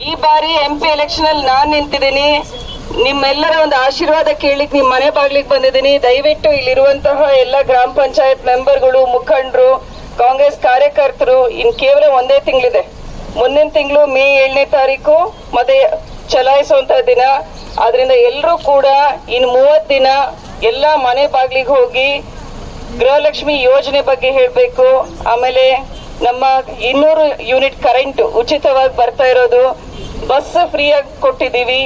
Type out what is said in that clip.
ಈ ಬಾರಿ M P election ಅಲ್ಲಿ ನಾನ್ ನಿಂತಿದ್ದೀನಿ. ನಿಮ್ಮೆಲ್ಲರ ಒಂದು ಆಶೀರ್ವಾದ ಕೇಳಿಕ್ ನಿಮ್ ಮನೆ ಬಾಗ್ಲಿಗೆ ಬಂದಿದ್ದೀನಿ. ದಯವಿಟ್ಟು ಇಲ್ಲಿರುವಂತಹ ಎಲ್ಲ ಗ್ರಾಮ ಪಂಚಾಯತ್ ಮೆಂಬರ್ಗಳು, ಮುಖಂಡರು, ಕಾಂಗ್ರೆಸ್ ಕಾರ್ಯಕರ್ತರು, ಇನ್ ಕೇವಲ ಒಂದೇ ತಿಂಗಳಿದೆ. ಮುಂದಿನ ತಿಂಗಳು ಮೇ ಏಳನೇ ತಾರೀಕು ಮತ್ತೆ ಚಲಾಯಿಸುವಂತ ದಿನ. ಅದರಿಂದ ಎಲ್ಲರೂ ಕೂಡ ಇನ್ ಮೂವತ್ ದಿನ ಎಲ್ಲ ಮನೆ ಬಾಗ್ಲಿಗೆ ಹೋಗಿ ಗೃಹಲಕ್ಷ್ಮಿ ಯೋಜನೆ ಬಗ್ಗೆ ಹೇಳಬೇಕು. ಆಮೇಲೆ ನಮ್ಮ ಇನ್ನೂರು ಯೂನಿಟ್ ಕರೆಂಟ್ ಉಚಿತವಾಗಿ ಬರ್ತಾ ಇರೋದು ಬಸ್ ಫ್ರೀಯಾಗಿ ಕೊಟ್ಟಿದ್ದೀವಿ.